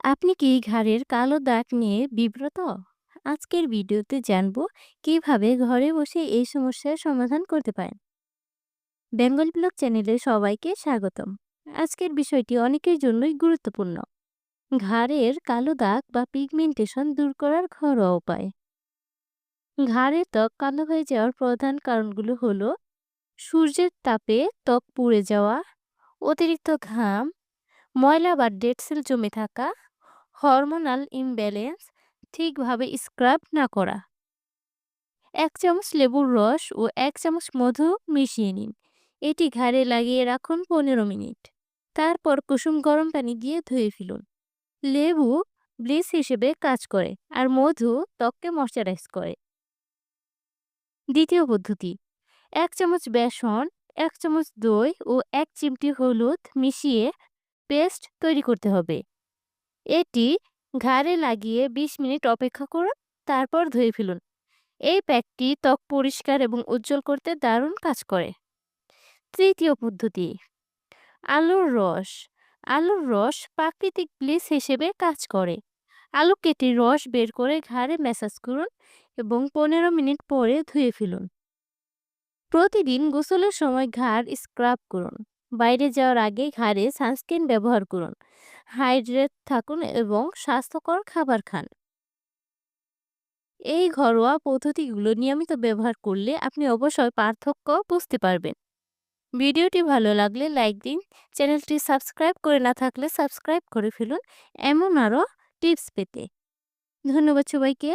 আপনি কি ঘাড়ের কালো দাগ নিয়ে বিব্রত? আজকের ভিডিওতে জানব কীভাবে ঘরে বসে এই সমস্যার সমাধান করতে পারেন। বেঙ্গল ব্লগ চ্যানেলে সবাইকে স্বাগতম। আজকের বিষয়টি অনেকের জন্যই গুরুত্বপূর্ণ। ঘাড়ের কালো দাগ বা পিগমেন্টেশন দূর করার ঘরোয়া উপায়। ঘাড়ের ত্বক কালো হয়ে যাওয়ার প্রধান কারণগুলো হলো সূর্যের তাপে ত্বক পুড়ে যাওয়া, অতিরিক্ত ঘাম, ময়লা বা ডেড সেল জমে থাকা, হরমোনাল ইমব্যালেন্স, ঠিকভাবে স্ক্রাব না করা। এক চামচ লেবুর রস ও এক চামচ মধু মিশিয়ে নিন। এটি ঘাড়ে লাগিয়ে রাখুন পনেরো মিনিট। তারপর কুসুম গরম পানি দিয়ে ধুয়ে ফেলুন। লেবু ব্লিচ হিসেবে কাজ করে আর মধু ত্বককে ময়শ্চারাইজ করে। দ্বিতীয় পদ্ধতি এক চামচ বেসন এক চামচ দই ও এক চিমটি হলুদ মিশিয়ে পেস্ট তৈরি করতে হবে। এটি ঘাড়ে লাগিয়ে ২০ মিনিট অপেক্ষা করুন, তারপর ধুয়ে ফেলুন। এই প্যাকটি ত্বক পরিষ্কার এবং উজ্জ্বল করতে দারুণ কাজ করে। তৃতীয় পদ্ধতি, আলুর রস। আলুর রস প্রাকৃতিক ব্লিচ হিসেবে কাজ করে। আলু কেটে রস বের করে ঘাড়ে ম্যাসাজ করুন এবং পনেরো মিনিট পরে ধুয়ে ফেলুন। প্রতিদিন গোসলের সময় ঘাড় স্ক্রাব করুন। বাইরে যাওয়ার আগে ঘাড়ে সানস্ক্রিন ব্যবহার করুন। হাইড্রেট থাকুন এবং স্বাস্থ্যকর খাবার খান। এই ঘরোয়া পদ্ধতিগুলো নিয়মিত ব্যবহার করলে আপনি অবশ্যই পার্থক্য বুঝতে পারবেন। ভিডিওটি ভালো লাগলে লাইক দিন, চ্যানেলটি সাবস্ক্রাইব করে না থাকলে সাবস্ক্রাইব করে ফেলুন। এমন আরও টিপস পেতে। ধন্যবাদ সবাইকে।